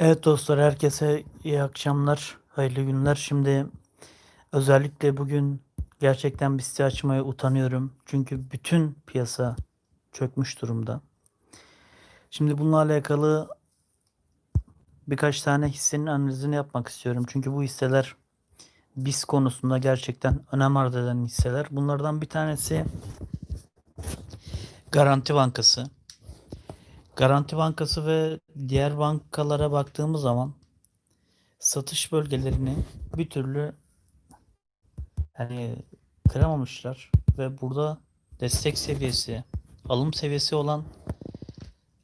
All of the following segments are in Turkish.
Evet dostlar herkese iyi akşamlar, hayırlı günler. Şimdi özellikle bugün gerçekten bir site açmaya utanıyorum. Çünkü bütün piyasa çökmüş durumda. Şimdi bununla alakalı birkaç tane hissenin analizini yapmak istiyorum. Çünkü bu hisseler BIS konusunda gerçekten önem arz eden hisseler. Bunlardan bir tanesi Garanti Bankası. Garanti Bankası ve diğer bankalara baktığımız zaman satış bölgelerini bir türlü hani kıramamışlar ve burada destek seviyesi, alım seviyesi olan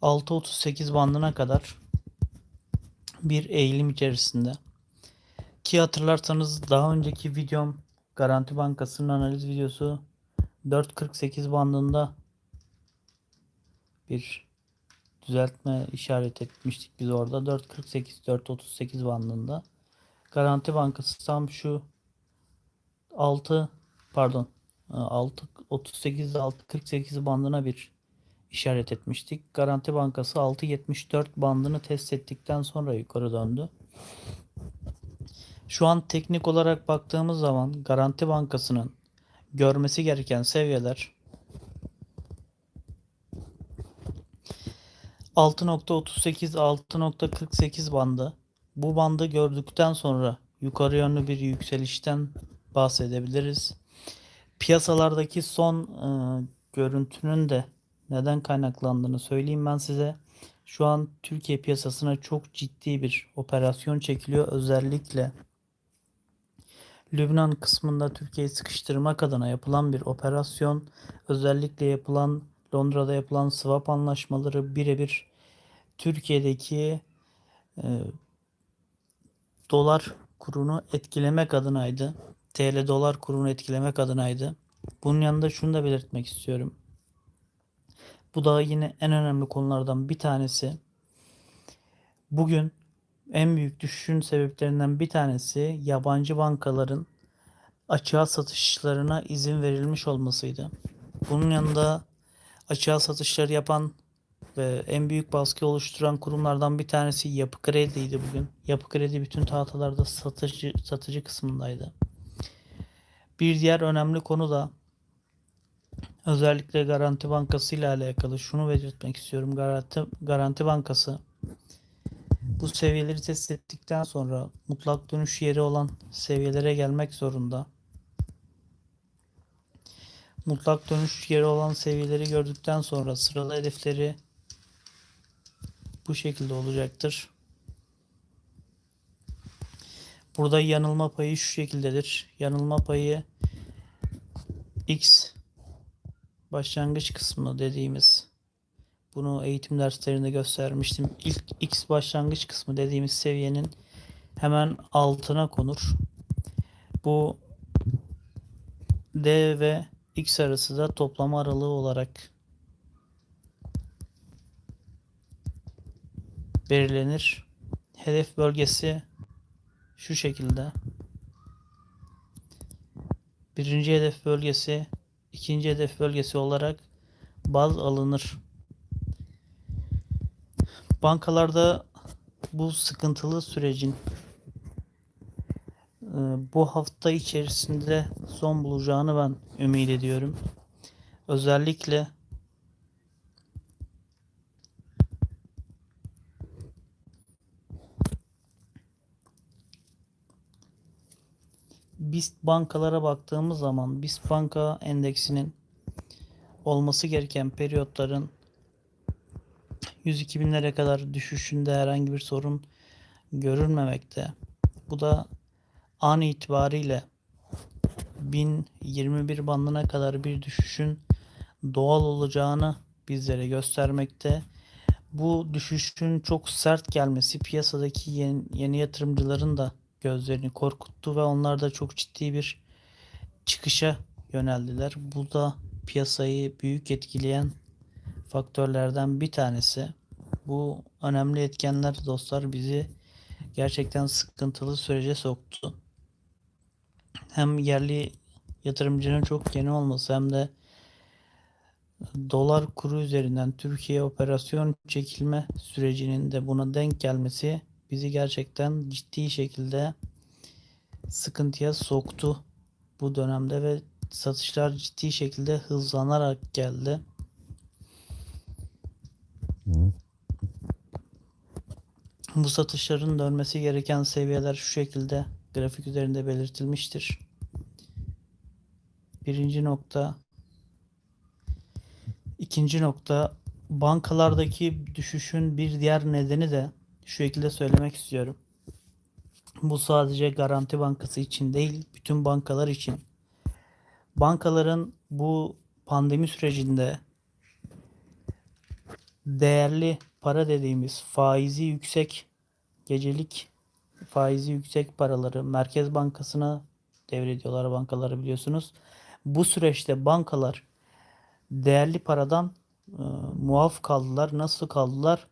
6.38 bandına kadar bir eğilim içerisinde. Ki hatırlarsanız daha önceki videom Garanti Bankası'nın analiz videosu 4.48 bandında bir düzeltme işaret etmiştik biz orada. 4.48 4.38 bandında. Garanti Bankası tam şu 6 pardon 6 38 6.48 bandına bir işaret etmiştik. Garanti Bankası 6.74 bandını test ettikten sonra yukarı döndü. Şu an teknik olarak baktığımız zaman Garanti Bankası'nın görmesi gereken seviyeler 6.38 6.48 bandı. Bu bandı gördükten sonra yukarı yönlü bir yükselişten bahsedebiliriz. Piyasalardaki son e, görüntünün de neden kaynaklandığını söyleyeyim ben size. Şu an Türkiye piyasasına çok ciddi bir operasyon çekiliyor. Özellikle Lübnan kısmında Türkiye'yi sıkıştırmak adına yapılan bir operasyon. Özellikle yapılan Londra'da yapılan swap anlaşmaları birebir Türkiye'deki e, dolar kurunu etkilemek adınaydı. TL dolar kurunu etkilemek adınaydı. Bunun yanında şunu da belirtmek istiyorum. Bu da yine en önemli konulardan bir tanesi. Bugün en büyük düşüşün sebeplerinden bir tanesi yabancı bankaların açığa satışlarına izin verilmiş olmasıydı. Bunun yanında açığa satışları yapan ve en büyük baskı oluşturan kurumlardan bir tanesi Yapı Kredi'ydi bugün. Yapı Kredi bütün tahtalarda satıcı, satıcı kısmındaydı. Bir diğer önemli konu da özellikle Garanti Bankası ile alakalı şunu belirtmek istiyorum. Garanti, Garanti Bankası bu seviyeleri test ettikten sonra mutlak dönüş yeri olan seviyelere gelmek zorunda. Mutlak dönüş yeri olan seviyeleri gördükten sonra sıralı hedefleri bu şekilde olacaktır. Burada yanılma payı şu şekildedir. Yanılma payı x başlangıç kısmı dediğimiz bunu eğitim derslerinde göstermiştim. İlk x başlangıç kısmı dediğimiz seviyenin hemen altına konur. Bu D ve x arası da toplama aralığı olarak belirlenir. Hedef bölgesi şu şekilde. Birinci hedef bölgesi, ikinci hedef bölgesi olarak baz alınır. Bankalarda bu sıkıntılı sürecin bu hafta içerisinde son bulacağını ben ümit ediyorum. Özellikle BIST bankalara baktığımız zaman BIST banka endeksinin olması gereken periyotların 102 binlere kadar düşüşünde herhangi bir sorun görülmemekte. Bu da an itibariyle 1021 bandına kadar bir düşüşün doğal olacağını bizlere göstermekte. Bu düşüşün çok sert gelmesi piyasadaki yeni, yeni yatırımcıların da gözlerini korkuttu ve onlar da çok ciddi bir çıkışa yöneldiler. Bu da piyasayı büyük etkileyen faktörlerden bir tanesi. Bu önemli etkenler dostlar bizi gerçekten sıkıntılı sürece soktu. Hem yerli yatırımcının çok yeni olması hem de dolar kuru üzerinden Türkiye operasyon çekilme sürecinin de buna denk gelmesi bizi gerçekten ciddi şekilde sıkıntıya soktu bu dönemde ve satışlar ciddi şekilde hızlanarak geldi. Bu satışların dönmesi gereken seviyeler şu şekilde grafik üzerinde belirtilmiştir. Birinci nokta. İkinci nokta bankalardaki düşüşün bir diğer nedeni de şu şekilde söylemek istiyorum. Bu sadece Garanti Bankası için değil, bütün bankalar için. Bankaların bu pandemi sürecinde değerli para dediğimiz faizi yüksek gecelik faizi yüksek paraları Merkez Bankası'na devrediyorlar bankaları biliyorsunuz. Bu süreçte bankalar değerli paradan e, muaf kaldılar. Nasıl kaldılar?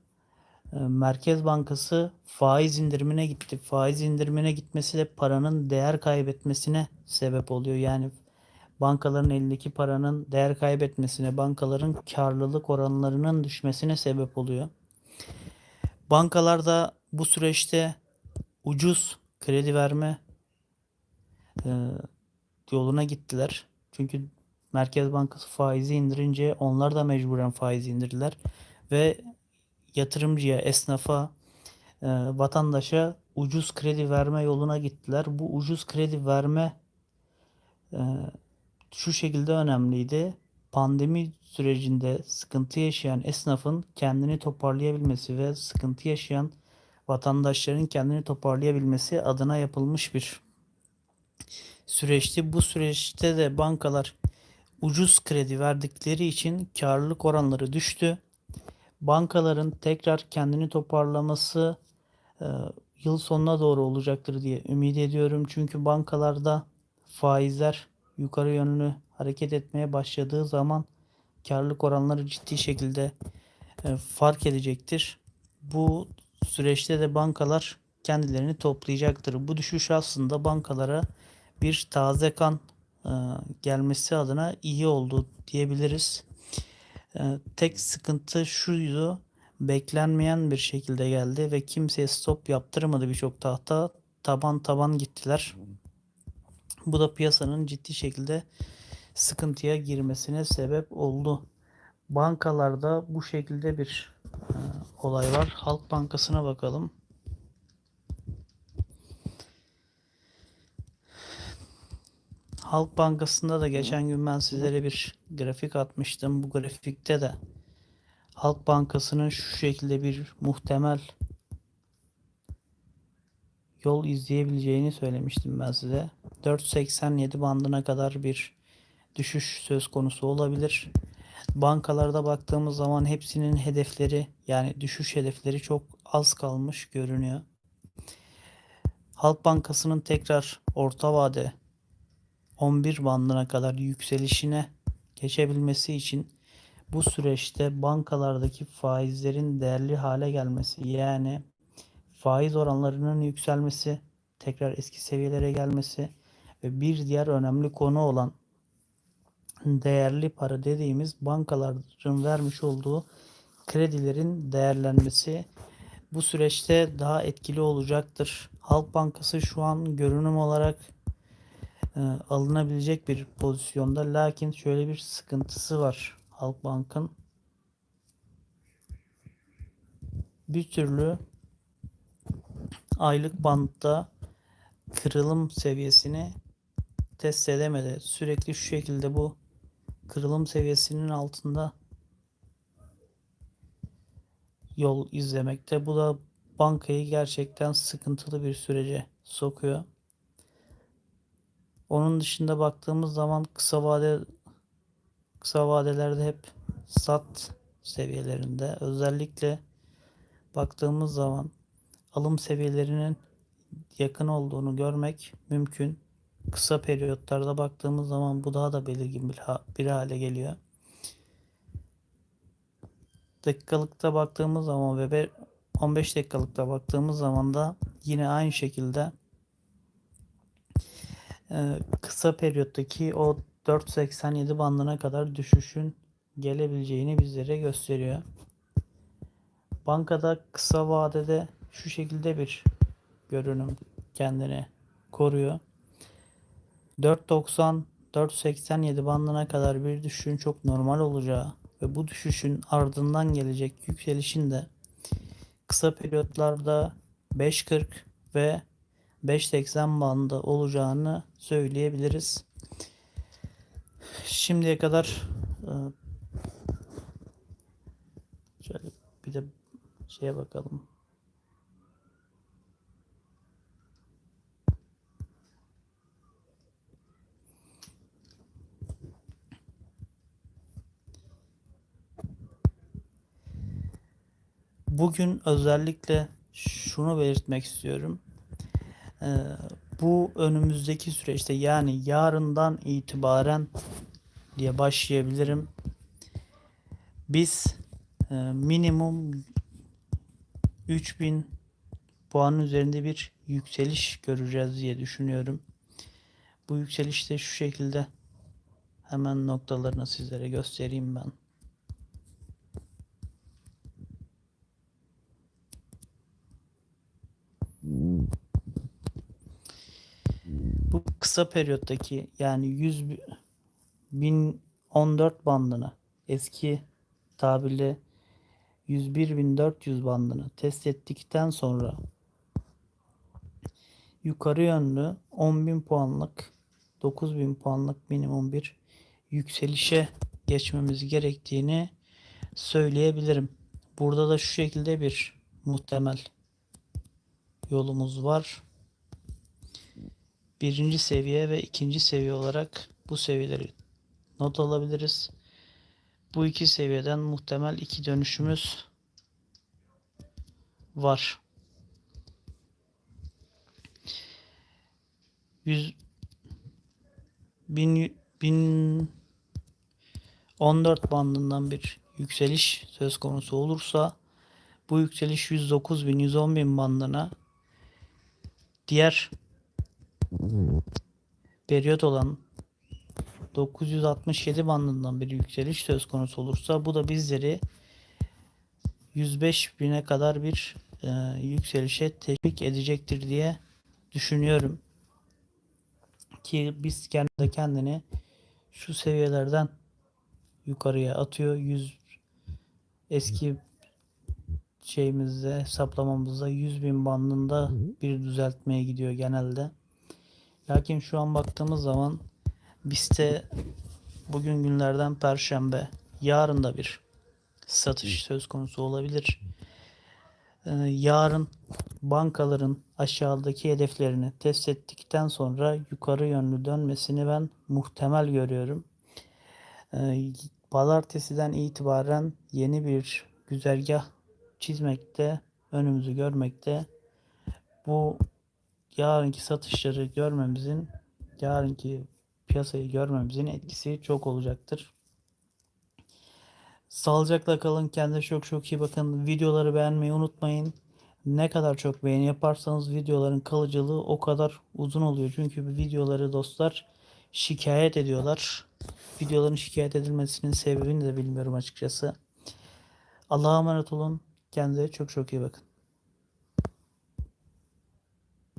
E, Merkez Bankası faiz indirimine gitti. Faiz indirimine gitmesi de paranın değer kaybetmesine sebep oluyor. Yani bankaların elindeki paranın değer kaybetmesine, bankaların karlılık oranlarının düşmesine sebep oluyor. Bankalar da bu süreçte ucuz kredi verme e, yoluna gittiler. Çünkü Merkez Bankası faizi indirince onlar da mecburen faiz indirdiler ve yatırımcıya, esnafa, e, vatandaşa ucuz kredi verme yoluna gittiler. Bu ucuz kredi verme e, şu şekilde önemliydi. Pandemi sürecinde sıkıntı yaşayan esnafın kendini toparlayabilmesi ve sıkıntı yaşayan vatandaşların kendini toparlayabilmesi adına yapılmış bir süreçti. Bu süreçte de bankalar ucuz kredi verdikleri için karlılık oranları düştü. Bankaların tekrar kendini toparlaması e, yıl sonuna doğru olacaktır diye ümit ediyorum. Çünkü bankalarda faizler yukarı yönlü hareket etmeye başladığı zaman karlılık oranları ciddi şekilde e, fark edecektir. Bu süreçte de bankalar kendilerini toplayacaktır. Bu düşüş aslında bankalara bir taze kan e, gelmesi adına iyi oldu diyebiliriz. E, tek sıkıntı şuydu. Beklenmeyen bir şekilde geldi ve kimseye stop yaptırmadı birçok tahta. Taban taban gittiler. Bu da piyasanın ciddi şekilde sıkıntıya girmesine sebep oldu. Bankalarda bu şekilde bir e, olay var. Halk Bankası'na bakalım. Halk Bankası'nda da geçen gün ben sizlere bir grafik atmıştım. Bu grafikte de Halk Bankası'nın şu şekilde bir muhtemel yol izleyebileceğini söylemiştim ben size. 4.87 bandına kadar bir düşüş söz konusu olabilir. Bankalarda baktığımız zaman hepsinin hedefleri yani düşüş hedefleri çok az kalmış görünüyor. Halk Bankası'nın tekrar orta vade 11 bandına kadar yükselişine geçebilmesi için bu süreçte bankalardaki faizlerin değerli hale gelmesi yani faiz oranlarının yükselmesi, tekrar eski seviyelere gelmesi ve bir diğer önemli konu olan değerli para dediğimiz bankaların vermiş olduğu kredilerin değerlenmesi bu süreçte daha etkili olacaktır. Halk Bankası şu an görünüm olarak e, alınabilecek bir pozisyonda. Lakin şöyle bir sıkıntısı var Halkbank'ın. Bir türlü aylık bantta kırılım seviyesini test edemedi. Sürekli şu şekilde bu kırılım seviyesinin altında yol izlemekte. Bu da bankayı gerçekten sıkıntılı bir sürece sokuyor. Onun dışında baktığımız zaman kısa vade kısa vadelerde hep sat seviyelerinde özellikle baktığımız zaman alım seviyelerinin yakın olduğunu görmek mümkün. Kısa periyotlarda baktığımız zaman bu daha da belirgin bir, hale geliyor. Dakikalıkta baktığımız zaman ve 15 dakikalıkta baktığımız zaman da yine aynı şekilde kısa periyottaki o 4.87 bandına kadar düşüşün gelebileceğini bizlere gösteriyor. Bankada kısa vadede şu şekilde bir görünüm kendini koruyor. 4.90 4.87 bandına kadar bir düşüşün çok normal olacağı ve bu düşüşün ardından gelecek yükselişin de kısa periyotlarda 5.40 ve 5.80 bandı olacağını söyleyebiliriz. Şimdiye kadar e, şöyle bir de şeye bakalım. Bugün özellikle şunu belirtmek istiyorum. Ee, bu önümüzdeki süreçte yani yarından itibaren diye başlayabilirim. Biz e, minimum 3000 puanın üzerinde bir yükseliş göreceğiz diye düşünüyorum. Bu yükseliş de şu şekilde hemen noktalarını sizlere göstereyim ben. Bu kısa periyottaki yani 100 bi- 1014 bandını eski tabirle 101.400 bandını test ettikten sonra yukarı yönlü 10.000 puanlık 9.000 puanlık minimum bir yükselişe geçmemiz gerektiğini söyleyebilirim. Burada da şu şekilde bir muhtemel yolumuz var. Birinci seviye ve ikinci seviye olarak bu seviyeleri not alabiliriz. Bu iki seviyeden muhtemel iki dönüşümüz var. 100 bin, bin 14 bandından bir yükseliş söz konusu olursa bu yükseliş 109 bin 110 bin bandına diğer periyot olan 967 bandından bir yükseliş söz konusu olursa bu da bizleri 105 bine kadar bir e, yükselişe teşvik edecektir diye düşünüyorum. Ki biz kendi kendini şu seviyelerden yukarıya atıyor. 100 eski şeyimizde hesaplamamızda 100 bin bandında bir düzeltmeye gidiyor genelde. Lakin şu an baktığımız zaman BIST'te bugün günlerden perşembe yarın da bir satış söz konusu olabilir. Ee, yarın bankaların aşağıdaki hedeflerini test ettikten sonra yukarı yönlü dönmesini ben muhtemel görüyorum. Ee, pazartesiden itibaren yeni bir güzergah çizmekte, önümüzü görmekte. Bu yarınki satışları görmemizin, yarınki piyasayı görmemizin etkisi çok olacaktır. Sağlıcakla kalın. Kendinize çok çok iyi bakın. Videoları beğenmeyi unutmayın. Ne kadar çok beğeni yaparsanız videoların kalıcılığı o kadar uzun oluyor. Çünkü videoları dostlar şikayet ediyorlar. Videoların şikayet edilmesinin sebebini de bilmiyorum açıkçası. Allah'a emanet olun. Kendinize çok çok iyi bakın.